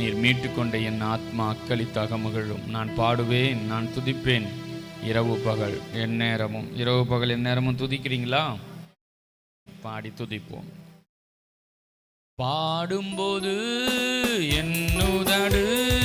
நீர் மீட்டுக்கொண்ட என் ஆத்மா அக்களித்தாக மகிழும். நான் பாடுவேன் நான் துதிப்பேன். இரவு பகல் எந்நேரமும் இரவு பகல் எந்நேரமும் துதிக்கிறீங்களா? பாடி துதிப்போம். பாடும்போது என்னுதடு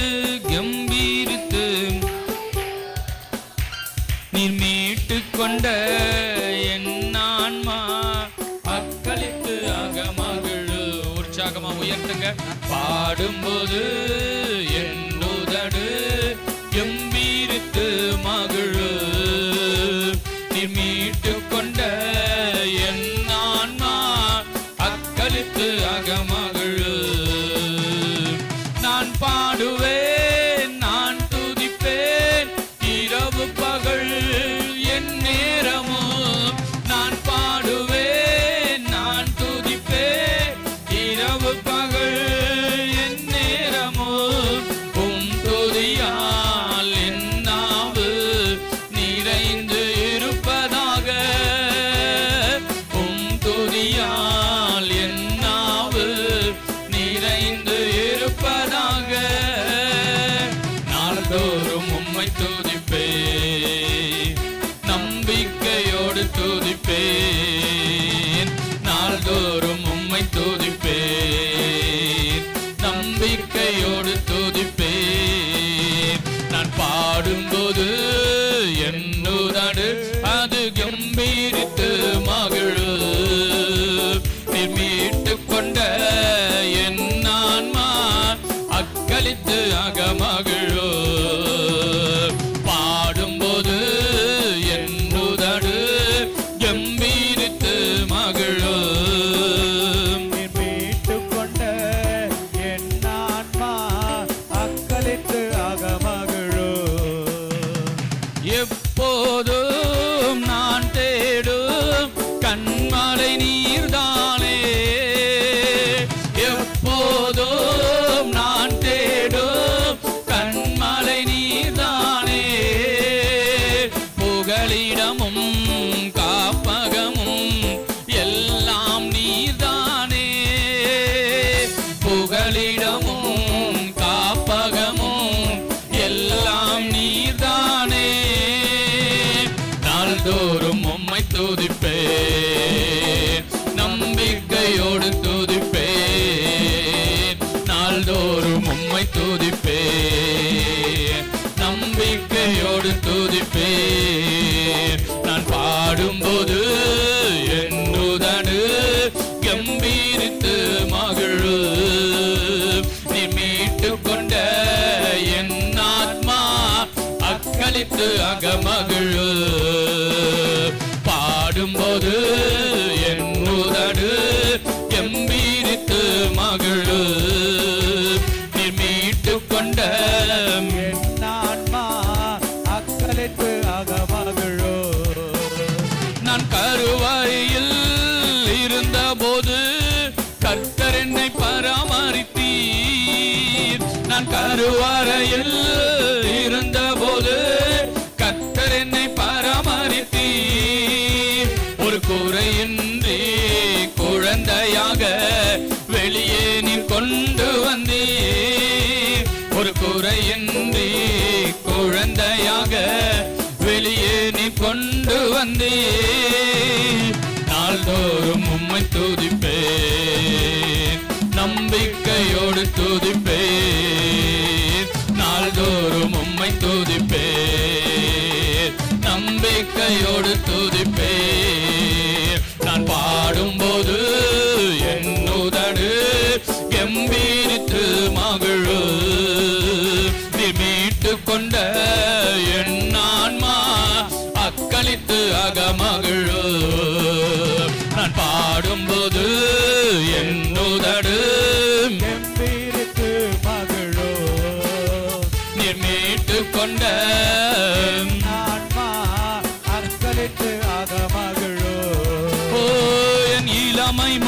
போட்டுக்கொண்ட de pé. நான் கருவாரையில் இருந்த போது கத்தர் என்னை பராமரித்தீ ஒரு கூரையின்றி குழந்தையாக வெளியே நீ கொண்டு வந்தீ ஒரு கூரையின்றி குழந்தையாக வெளியே நீ கொண்டு வந்தீ துதியோடு துதிப்பே நான் பாடும்போது என்னுதடு கம்பீரித்து மகிழு. நீ மீட்டு கொண்ட என் ஆன்மா அக்களித்து அகமகிழு. நான் பாடும்போது என்னுதடு கம்பீரித்து மகிழோ. நீ மீட்டு கொண்ட mãe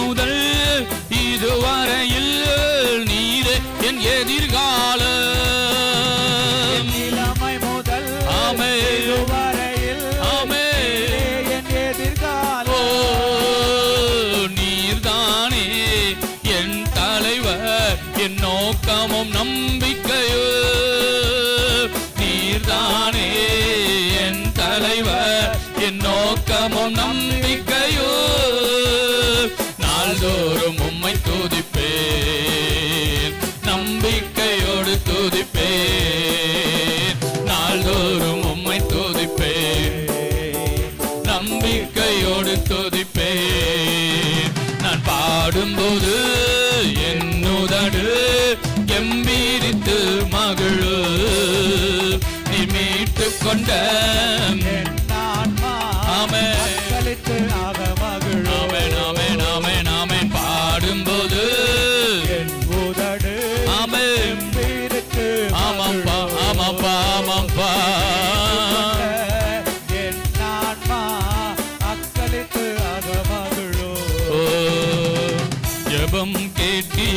நாள்தோடு துதிப்பேன். நாள்தோறும் உம்மை துதிப்பேன். நம்பிக்கையோடு துதிப்பேன். நான் பாடும்போது என்னுதடு எம்பீரித்து மகளு நீ மீட்டு கொண்ட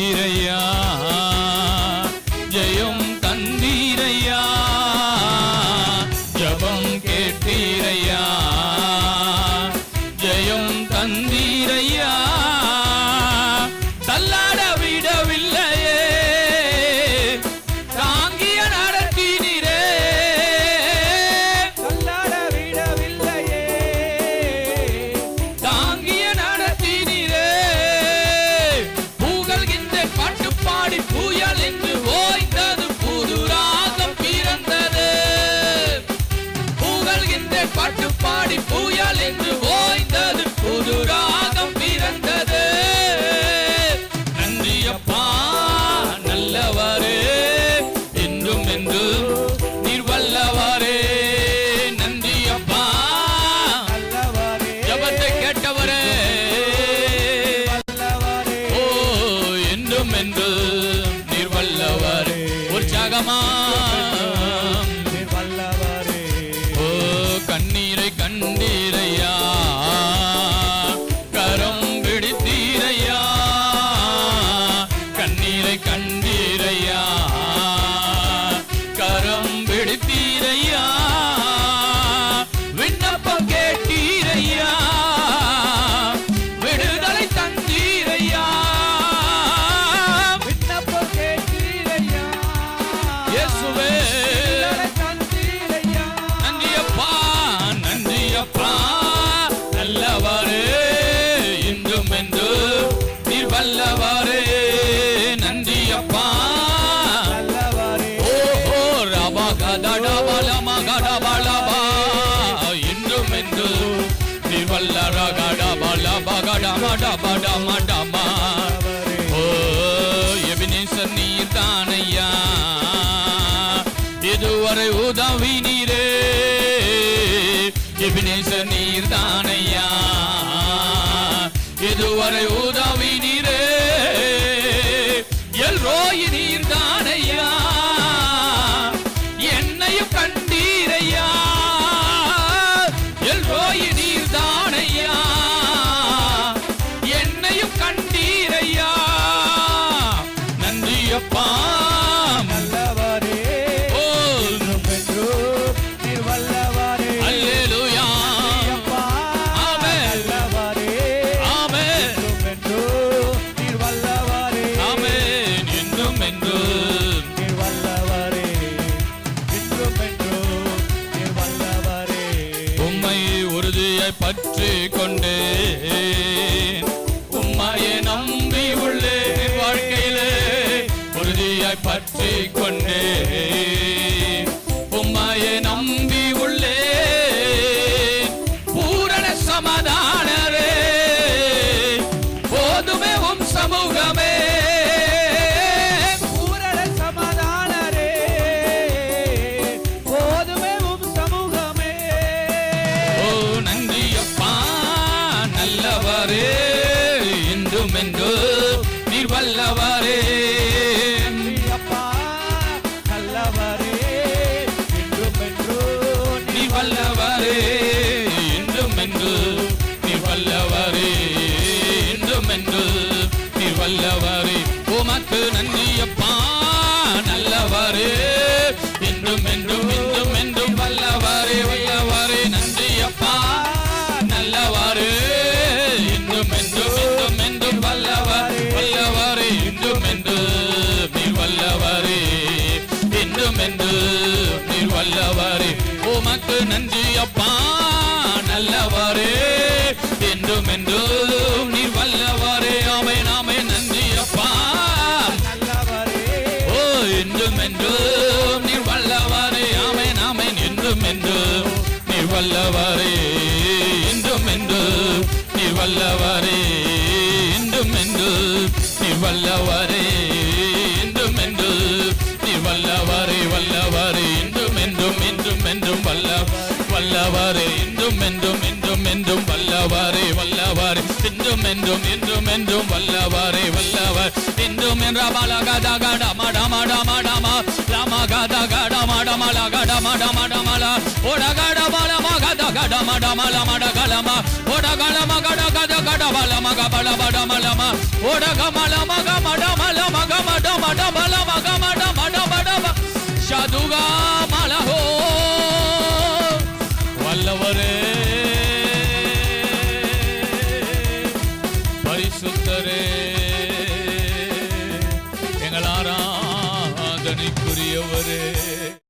ஈரை indeed. எபினேச நீர் தானையா இதுவரை உத பற்றி கொண்டே. உம்மையை நம்பி உள்ளே வாழ்க்கையிலே உறுதியாய் பற்றி கொண்டே. உம்மையை நம்பி உள்ளே பூரண சமாதானரே. போதுமே உம் சமூகமே. என்றும் நீர் வல்லவரே. ஆமேன் ஆமேன் என்றும் என்றும் நீர் வல்லவரே. என்றும் என்றும் நீர் வல்லவரே. என்றும் என்றும் நீர் வல்லவரே. என்றும் என்றும் நீர் வல்லவரே வல்லவரே. என்றும் என்றும் என்றும் என்றும் வல்ல வல்லவரே. என்றும் என்றும் என்றும் என்றும் வல்லவரே வல்ல மல என்றும் மட என்றும் வல்லவரே வல்லவர் கட என்ற மகத கட மட மல மட கலம ஒட கலம கட கத கட மக பல பட ஒட கமல மக மட மக மட மட மல மக மட மட மட சதுகா